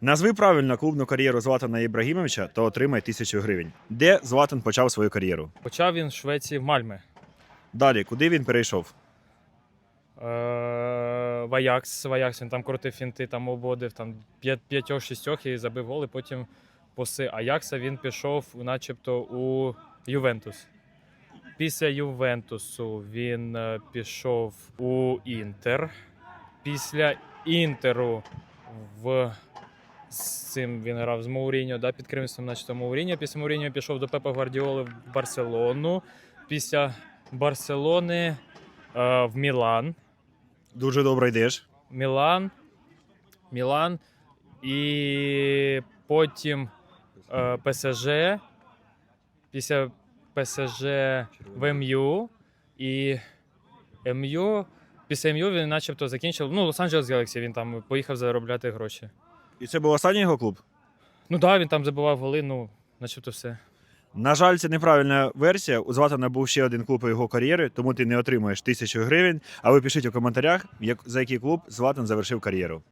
Назви правильно клубну кар'єру Златана Ібрагімовича, то отримай тисячу гривень. Де Златан почав свою кар'єру? Почав він в Швеції в Мальме. Далі, куди він перейшов? Е, в Аякс, в Аякс він там крутив фінти, там обводив там п'ятьох-шістьох і забив гол. І потім поси Аякса він пішов начебто у Ювентус. Після Ювентусу він е, пішов у Інтер. Після Інтеру в цим він грав з Мауріньо, да, під керівництвом начебто Мауріньо. Після Мауріньо пішов до Пепа Гвардіоли в Барселону. Після Барселони е, в Мілан. Дуже добре йдеш. Мілан. Мілан. І потім е, ПСЖ. Після ПСЖ в МЮ. І МЮ. Після МЮ він начебто закінчив. Ну, Лос-Анджелес Galaxy, він там поїхав заробляти гроші. І це був останній його клуб. Ну так, да, він там забивав голи, ну, начебто все. На жаль, це неправильна версія. У Златана був ще один клуб його кар'єри, тому ти не отримаєш тисячу гривень. А ви пишіть у коментарях, як- за який клуб Златан завершив кар'єру.